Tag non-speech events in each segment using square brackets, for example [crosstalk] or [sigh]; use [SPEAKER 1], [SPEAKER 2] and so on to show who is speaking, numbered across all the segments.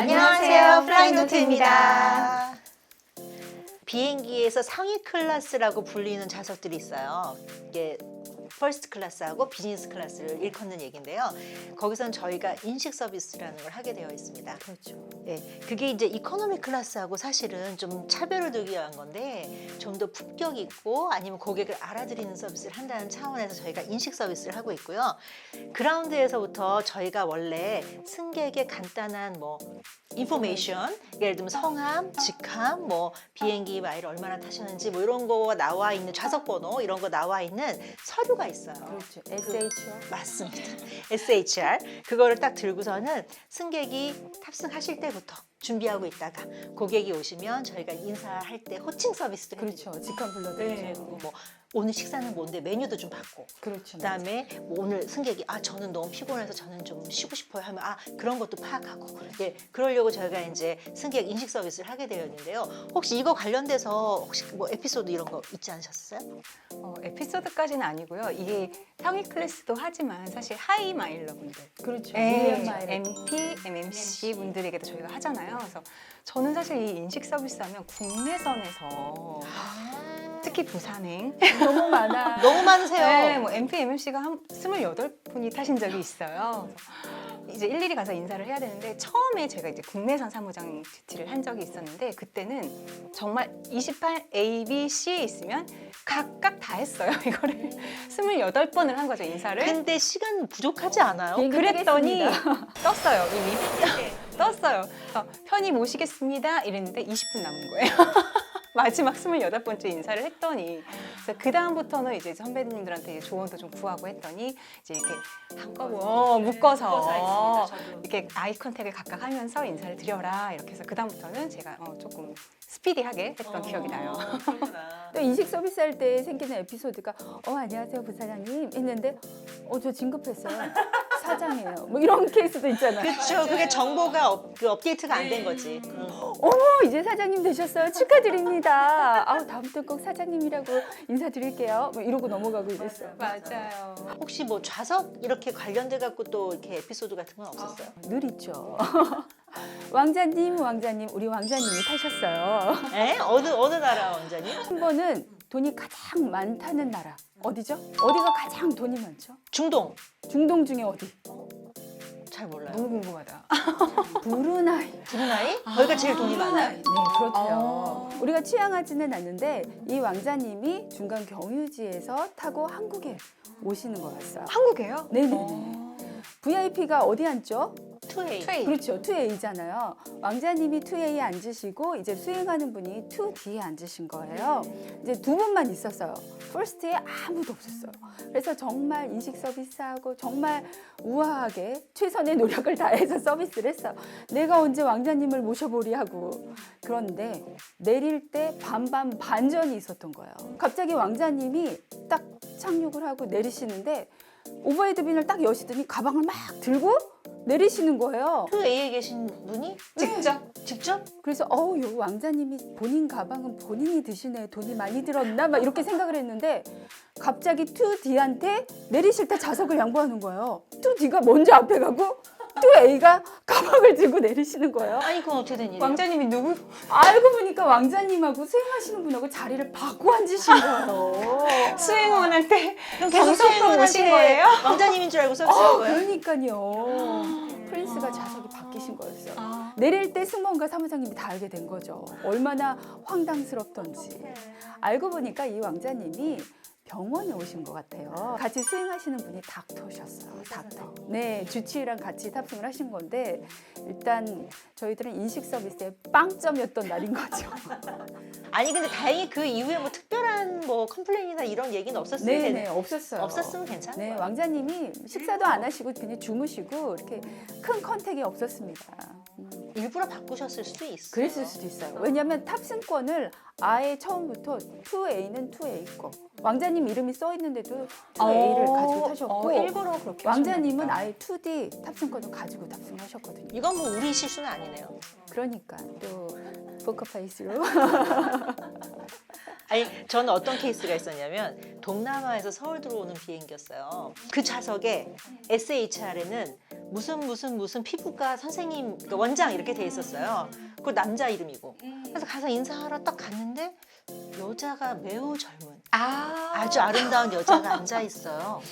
[SPEAKER 1] 안녕하세요. 플라이노트입니다. 비행기에서 상위 클래스라고 불리는 좌석들이 있어요. 이게 퍼스트 클래스하고 비즈니스 클래스를 일컫는 얘기인데요. 거기선 저희가 인식 서비스라는 걸 하게 되어 있습니다.
[SPEAKER 2] 그렇죠.
[SPEAKER 1] 예, 그게 이제 이코노미 클래스하고 사실은 좀 차별을 두기 위한 건데 좀 더 품격 있고 아니면 고객을 알아들이는 서비스를 한다는 차원에서 저희가 인식 서비스를 하고 있고요. 그라운드에서부터 저희가 원래 승객의 간단한 뭐 인포메이션 예를 들면 성함, 직함, 뭐 비행기 마일 얼마나 타셨는지 뭐 이런 거가 나와 있는 좌석 번호 이런 거 나와 있는 서류가 있어요.
[SPEAKER 2] 그렇죠. SHR.
[SPEAKER 1] 맞습니다. [laughs] SHR 그거를 딱 들고서는 승객이 탑승하실 때부터 준비하고 있다가 고객이 오시면 저희가 인사할 때 호칭 서비스도
[SPEAKER 2] 그렇죠.
[SPEAKER 1] 네,
[SPEAKER 2] 불러드리죠.
[SPEAKER 1] 그리고 뭐 오늘 식사는 뭔데 메뉴도 좀 받고
[SPEAKER 2] 그렇죠.
[SPEAKER 1] 그다음에 뭐 오늘 승객이 아 저는 너무 피곤해서 저는 좀 쉬고 싶어요 하면 아 그런 것도 파악하고 예 그러려고 저희가 이제 승객 인식 서비스를 하게 되었는데요 혹시 이거 관련돼서 혹시 뭐 에피소드 이런 거 있지 않으셨어요?
[SPEAKER 3] 어, 에피소드까지는 아니고요. 이게 상위 클래스도 하지만 사실 하이 마일러 분들,
[SPEAKER 2] 그렇죠.
[SPEAKER 3] 네,
[SPEAKER 2] 마일.
[SPEAKER 3] MP, MMC 분들에게도 저희가 하잖아요. 그래서 저는 사실 이 인식 서비스 하면 국내선에서 특히 부산행,
[SPEAKER 2] 너무 많아. [laughs]
[SPEAKER 1] 너무 많으세요.
[SPEAKER 3] 네, 뭐 MP, MMC가 한 28분이 타신 적이 있어요. 그래서 이제 일일이 가서 인사를 해야 되는데 처음에 제가 이제 국내선 사무장 듀티를 한 적이 있었는데 그때는 정말 28 A, B, C에 있으면 각각 다 했어요. [laughs] 이거를 28번을 한 거죠, 인사를.
[SPEAKER 1] 근데 시간 부족하지 않아요?
[SPEAKER 3] 그랬더니. 떴어요, 이미. 떴어요. 그래서 편히 모시겠습니다. 이랬는데 20분 남은 거예요. [laughs] 마지막 28번째 인사를 했더니 그래서 그 다음부터는 이제 선배님들한테 이제 조언도 좀 구하고 했더니 이제 이렇게 한꺼번에 어, 묶어서 이렇게 아이 컨택을 각각 하면서 인사를 드려라 이렇게 해서 그 다음부터는 제가 어, 조금 스피디하게 했던 기억이 나요. [laughs]
[SPEAKER 2] 또 인식 서비스 할 때 생기는 에피소드가 어 안녕하세요 부사장님 했는데 어 저 진급했어요 사장이에요 뭐 이런 케이스도 있잖아요
[SPEAKER 1] 그렇죠. 그게 정보가 업, 그 업데이트가 안 된 거지. 음.
[SPEAKER 2] 어머 이제 사장님 되셨어요 축하드립니다 아우 다음부터 꼭 사장님이라고 인사드릴게요 뭐 이러고 넘어가고 이랬어요
[SPEAKER 3] 맞아요.
[SPEAKER 1] 혹시 뭐 좌석 이렇게 관련돼 갖고 또 이렇게 에피소드 같은 건 없었어요?
[SPEAKER 2] 늘 있죠 [laughs] 왕자님 왕자님 우리 왕자님이 타셨어요
[SPEAKER 1] 에? 어느 어느 나라 원장님?
[SPEAKER 2] 한 번은 돈이 가장 많다는 나라 어디죠? 어디가 가장 돈이 많죠?
[SPEAKER 1] 중동.
[SPEAKER 2] 중동 중에 어디?
[SPEAKER 1] 잘 몰라요.
[SPEAKER 3] 너무 궁금하다. [laughs]
[SPEAKER 2] 브루나이
[SPEAKER 1] 브루나이? 거기가 제일 돈이 많아요?
[SPEAKER 2] 네, 그렇대요. 우리가 취향하지는 않는데 이 왕자님이 중간 경유지에서 타고 한국에 오시는 것 같아요.
[SPEAKER 3] 한국에요?
[SPEAKER 2] 네네네. VIP가 어디 앉죠?
[SPEAKER 1] 투웨이.
[SPEAKER 3] 트웨이.
[SPEAKER 2] 그렇죠. 2A잖아요. 왕자님이 2A 앉으시고 이제 수행하는 분이 2D에 앉으신 거예요. 이제 두 분만 있었어요. 퍼스트에 아무도 없었어요. 그래서 정말 인식 서비스하고 정말 우아하게 최선의 노력을 다해서 서비스를 했어요. 내가 언제 왕자님을 모셔보리 하고. 그런데 내릴 때 반반 반전이 있었던 거예요. 갑자기 왕자님이 딱 착륙을 하고 내리시는데 오버헤드 빈을 딱 여시더니 가방을 막 들고 내리시는 거예요.
[SPEAKER 1] 투웨이에 계신 분이
[SPEAKER 3] 직접
[SPEAKER 1] 직접?
[SPEAKER 2] 그래서 어우 요 왕자님이 본인 가방은 본인이 드시네 돈이 많이 들었나 막 이렇게 생각을 했는데 갑자기 2D한테 내리실 때 좌석을 양보하는 거예요. 2D가 먼저 앞에 가고 2A가 가방을 들고 내리시는 거예요.
[SPEAKER 1] 아니 그건 어떻게 된 일이에요?
[SPEAKER 3] 왕자님이 누구?
[SPEAKER 2] 알고 보니까 왕자님하고 수행하시는 분하고 자리를 바꿔 앉으신 거예요. [laughs]
[SPEAKER 3] 수행원
[SPEAKER 1] 계속
[SPEAKER 3] 경성도
[SPEAKER 1] 수행원한테
[SPEAKER 3] 오신 거예요?
[SPEAKER 1] 왕자님인 [laughs] 줄 알고 서비스한
[SPEAKER 2] 어,
[SPEAKER 1] 거예요?
[SPEAKER 2] 그러니까요. 프린스가 좌석이 바뀌신 거였어요.
[SPEAKER 3] 아.
[SPEAKER 2] 내릴 때 승무원과 사무장님이 다 알게 된 거죠. 얼마나 황당스럽던지. 알고 보니까 이 왕자님이 병원에 오신 것 같아요. 같이 수행하시는 분이 닥터셨어요. 닥터. 네, 주치의랑 같이 탑승을 하신 건데 일단 저희들은 인식 서비스의 빵점이었던 날인 거죠. [laughs]
[SPEAKER 1] 아니 근데 다행히 그 이후에 뭐 특별한 뭐 컴플레인이나 이런 얘기는 없었어요.
[SPEAKER 2] 네, 네, 없었어요.
[SPEAKER 1] 없었으면 괜찮은
[SPEAKER 2] 네. 왕자님이 식사도 안 하시고 그냥 주무시고 이렇게 큰 컨택이 없었습니다. 음.
[SPEAKER 1] 일부러 바꾸셨을 수도 있어요.
[SPEAKER 2] 그랬을 수도 있어요. 왜냐하면 탑승권을 아예 처음부터 2A는 2A 거. 왕자님 이름이 써 있는데도 2A를
[SPEAKER 3] 어,
[SPEAKER 2] 가지고 타셨고
[SPEAKER 3] 어, 일부러 그렇게
[SPEAKER 2] 왕자님은
[SPEAKER 3] 하셨나 보다.
[SPEAKER 2] 아예 2D 탑승권을 가지고 탑승하셨거든요.
[SPEAKER 1] 이건 뭐 우리 실수는 아니네요.
[SPEAKER 2] 그러니까 또 포커페이스로 [laughs]
[SPEAKER 1] 아니 저는 어떤 케이스가 있었냐면 동남아에서 서울 들어오는 비행기였어요. 그 좌석에 SHR에는 무슨 무슨 무슨 피부과 선생님 그러니까 원장 이렇게 돼 있었어요. 그 남자 이름이고. 그래서 가서 인사하러 딱 갔는데 여자가 매우 젊은
[SPEAKER 3] 아,
[SPEAKER 1] 아주 아름다운 여자가 앉아 있어요.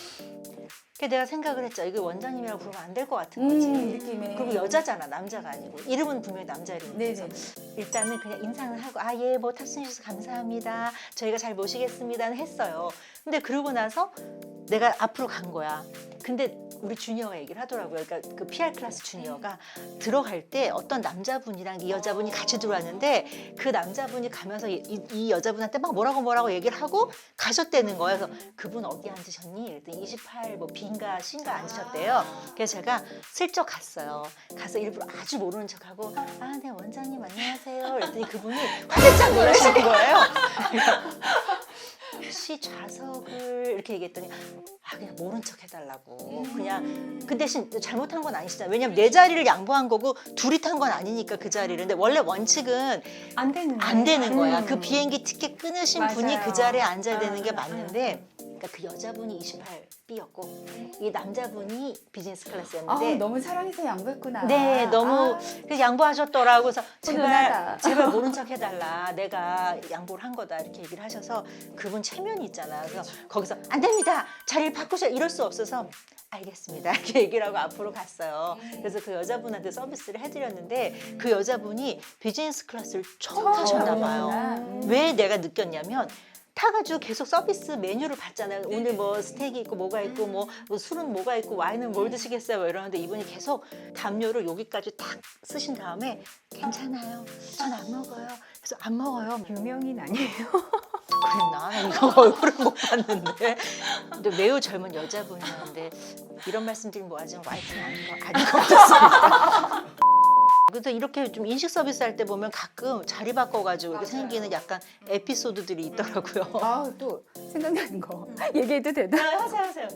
[SPEAKER 1] 그래서 내가 생각을 했죠. 이거 원장님이라고 부르면 안 될 것 같은 거지.
[SPEAKER 2] 음, 느낌에.
[SPEAKER 1] 그리고 여자잖아, 남자가 아니고. 이름은 분명히 남자 이름이어서
[SPEAKER 2] 네네.
[SPEAKER 1] 일단은 그냥 인사는 하고 아 예 뭐 탑승해 주셔서 감사합니다. 저희가 잘 모시겠습니다는 했어요. 근데 그러고 나서 내가 앞으로 간 거야. 근데 우리 주니어가 얘기를 하더라고요. 그러니까 그 PR 클래스 주니어가 들어갈 때 어떤 남자분이랑 이 여자분이 같이 들어왔는데 그 남자분이 가면서 이, 이- 이 여자분한테 막 뭐라고 뭐라고 얘기를 하고 가셨다는 거예요. 그래서 그분 어디 앉으셨니? 이랬더니 28뭐 B인가 C인가 앉으셨대요. 그래서 제가 슬쩍 갔어요. 가서 일부러 아주 모르는 척하고 아, 네 원장님 안녕하세요. 그랬더니 그분이 화들짝 놀라시는 거예요. 혹시 좌석을 이렇게 얘기했더니 아 그냥 모른 척 해달라고 그냥 그 대신 잘못한 건 아니시잖아요. 왜냐면 내 자리를 양보한 거고 둘이 탄 건 아니니까 그 자리를. 근데 원래 원칙은
[SPEAKER 3] 안 되는
[SPEAKER 1] 안 되는 거야.
[SPEAKER 3] 음.
[SPEAKER 1] 그 비행기 티켓 끊으신
[SPEAKER 3] 맞아요.
[SPEAKER 1] 분이 그 자리에 앉아야 되는 게
[SPEAKER 3] 음,
[SPEAKER 1] 맞는데 그러니까 그 여자분이 28B였고 이 남자분이 비즈니스
[SPEAKER 2] 아,
[SPEAKER 1] 클래스였는데
[SPEAKER 2] 너무 사랑해서 양보했구나.
[SPEAKER 1] 네, 너무
[SPEAKER 2] 아,
[SPEAKER 1] 그래서 양보하셨더라고. 그래서 제발
[SPEAKER 2] 훈훈하다.
[SPEAKER 1] 제발 [laughs] 모른 척 해달라. 내가 양보를 한 거다 이렇게 얘기를 하셔서 그분 체면이 있잖아. 그래서 거기서 안 됩니다. 자리를 바꾸셔 이럴 수 없어서 알겠습니다. [laughs] 이렇게 얘기를 하고 앞으로 갔어요. 그래서 그 여자분한테 서비스를 해드렸는데 그 여자분이 비즈니스 클래스를 처음
[SPEAKER 2] 처음
[SPEAKER 1] 타셨나 봐요.
[SPEAKER 2] 타셨구나. 음.
[SPEAKER 1] 왜 내가 느꼈냐면 타가지고 계속 서비스 메뉴를 봤잖아요. 오늘 뭐 스테이크 있고 뭐가 있고 뭐, 뭐 술은 뭐가 있고 와인은 뭘 드시겠어요? 뭐 이러는데 이분이 계속 담요를 여기까지 딱 쓰신 다음에 괜찮아요. 전 안 먹어요. 그래서 안 먹어요.
[SPEAKER 3] 유명인 아니에요? [laughs]
[SPEAKER 1] 그랬나? 나 이거 얼굴을 못 봤는데. 근데 매우 젊은 여자분이었는데 이런 말씀드리면 뭐하지만 와이프는 아닌 거 아닌 것 같습니다. 그래서 이렇게 좀 인식 서비스 할 때 보면 가끔 자리 바꿔가지고 이렇게 생기는 약간 에피소드들이 있더라고요.
[SPEAKER 2] 아, 또 생각나는 거 [laughs] 얘기해도 되나?
[SPEAKER 1] 하세요, 하세요.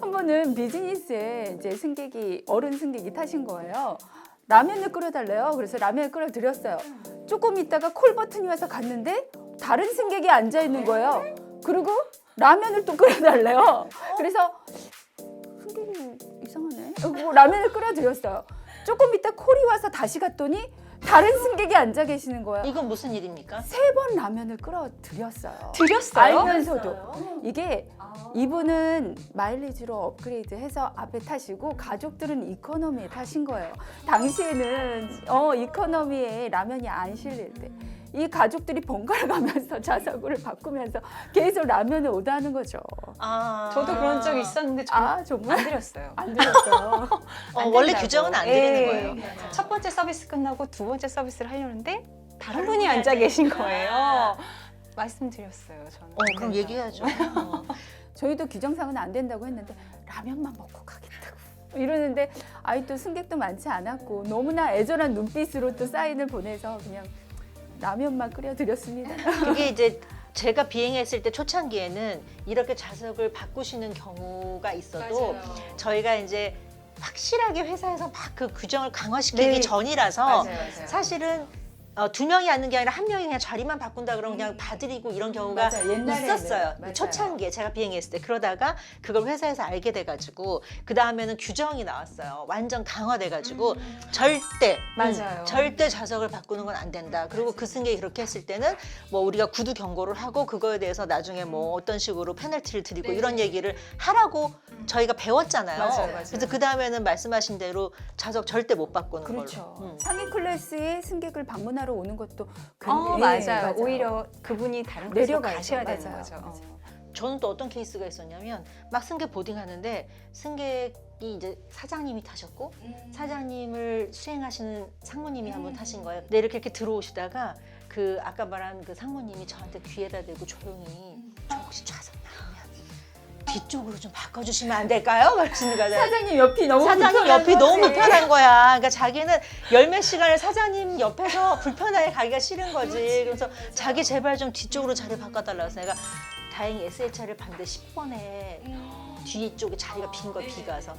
[SPEAKER 2] 한 번은 비즈니스에 이제 승객이 어른 승객이 타신 거예요. 라면을 끓여달래요. 그래서 라면을 끓여드렸어요. 조금 있다가 콜 버튼이 와서 갔는데 다른 승객이 앉아 있는 거예요. 그리고 라면을 또 끓여달래요. 그래서 승객이 이상하네. 그리고 라면을 끓여드렸어요. 조금 있다 콜이 와서 다시 갔더니 다른 승객이 앉아 계시는 거예요.
[SPEAKER 1] 이건 무슨 일입니까?
[SPEAKER 2] 세 번 라면을 끓여드렸어요.
[SPEAKER 3] 드렸어요?
[SPEAKER 2] 알면서도 이게 이분은 마일리지로 업그레이드 해서 앞에 타시고 가족들은 이코노미에 타신 거예요. 당시에는 어 이코노미에 라면이 안 실릴 때. 이 가족들이 번갈아 가면서 [laughs] 좌석을 바꾸면서 계속 라면을 오다는 거죠.
[SPEAKER 1] 아,
[SPEAKER 3] 저도 그런 적이 있었는데 저는
[SPEAKER 2] 아 정말
[SPEAKER 3] 안 드렸어요.
[SPEAKER 2] 안 들었어요. [laughs]
[SPEAKER 1] 어,
[SPEAKER 3] 안
[SPEAKER 1] 원래
[SPEAKER 3] 된다고.
[SPEAKER 1] 규정은 안
[SPEAKER 3] 예.
[SPEAKER 1] 드리는 거예요.
[SPEAKER 3] 첫 번째 서비스 끝나고 두 번째 서비스를 하려는데 다른 분이 앉아 계신. 거예요. 말씀드렸어요, 저는.
[SPEAKER 1] 어, 그럼 얘기해야죠. 어. [laughs]
[SPEAKER 2] 저희도 규정상은 안 된다고 했는데 라면만 먹고 가겠다고 이러는데 아이 또 승객도 많지 않았고 너무나 애절한 눈빛으로 또 사인을 보내서 그냥 라면만 끓여드렸습니다. [laughs]
[SPEAKER 1] 그게 이제 제가 비행했을 때 초창기에는 이렇게 좌석을 바꾸시는 경우가 있어도 저희가 이제 확실하게 회사에서 막 그 규정을 강화시키기
[SPEAKER 3] 네.
[SPEAKER 1] 전이라서
[SPEAKER 3] 맞아요, 맞아요.
[SPEAKER 1] 사실은 어, 두 명이 앉는 게 아니라 한 명이 그냥 자리만 바꾼다 그러면 그냥 봐드리고 이런 경우가
[SPEAKER 2] 음. 맞아요. 옛날에는.
[SPEAKER 1] 있었어요.
[SPEAKER 2] 맞아요.
[SPEAKER 1] 초창기에 제가 비행했을 때 그러다가 그걸 회사에서 알게 돼가지고 그 다음에는 규정이 나왔어요. 완전 강화돼가지고 절대
[SPEAKER 3] 음. 맞아요.
[SPEAKER 1] 음, 절대 좌석을 바꾸는 건 안 된다. 그리고 그 승객이 그렇게 했을 때는 뭐 우리가 구두 경고를 하고 그거에 대해서 나중에 뭐 어떤 식으로 페널티를 드리고 이런 얘기를 하라고 저희가 배웠잖아요.
[SPEAKER 3] 네. 맞아요, 맞아요.
[SPEAKER 1] 그래서 그 다음에는 말씀하신 대로 좌석 절대 못 바꾸는
[SPEAKER 2] 그렇죠.
[SPEAKER 1] 걸로. 음.
[SPEAKER 2] 상위 클래스의 승객을 방문하 러 오는 것도
[SPEAKER 3] 어,
[SPEAKER 2] 예,
[SPEAKER 3] 맞아요. 오히려 그분이 다른 곳으로 가셔야. 되는
[SPEAKER 2] 맞아요.
[SPEAKER 3] 거죠.
[SPEAKER 2] 맞아요.
[SPEAKER 1] 저는 또 어떤 케이스가 있었냐면 막 승객 보딩 하는데 승객이 이제 사장님이 타셨고 사장님을 수행하시는 상무님이 한분 타신 거예요. 근데 이렇게 이렇게 들어오시다가 그 아까 말한 그 상무님이 저한테 귀에다 대고 조용히 저 혹시 좌석 뒤쪽으로 좀 바꿔주시면 안 될까요? [laughs] 말씀을 가자.
[SPEAKER 2] 사장님 옆이 너무
[SPEAKER 1] 사장님
[SPEAKER 2] 불편한
[SPEAKER 1] 옆이 너무. 불편한 거야. 그러니까 자기는 열 몇 시간을 사장님 옆에서 불편하게 가기가 싫은 거지. 그래서 자기 제발 좀 뒤쪽으로 자리 바꿔달라고 해서 내가 다행히 SHR을 봤는데 10번에 뒤쪽에 자리가 빈 거야, 비가 와서.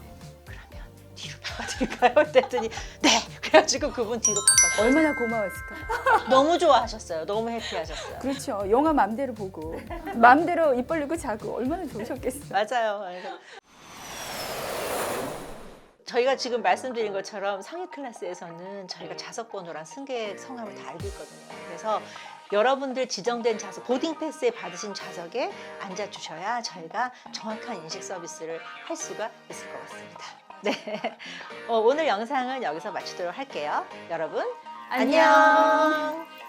[SPEAKER 1] 뒤로 바꿔드릴까요? [laughs] 그랬더니 네. 그래가지고 그분 뒤로 바꿨어요.
[SPEAKER 2] 얼마나 고마웠을까.
[SPEAKER 1] 너무 좋아하셨어요. 너무 해피하셨어요.
[SPEAKER 2] 그렇죠. 영화 맘대로 보고 맘대로 입 벌리고 자고 얼마나 좋으셨겠어요.
[SPEAKER 1] 맞아요. 그래서 저희가 지금 말씀드린 것처럼 상위 클래스에서는 저희가 좌석 번호랑 승객 성함을 다 알고 있거든요. 그래서 여러분들 지정된 좌석, 보딩 패스에 받으신 좌석에 앉아 주셔야 저희가 정확한 인식 서비스를 할 수가 있을 것 같습니다. [laughs] 네. 어, 오늘 영상은 여기서 마치도록 할게요. 여러분, 안녕.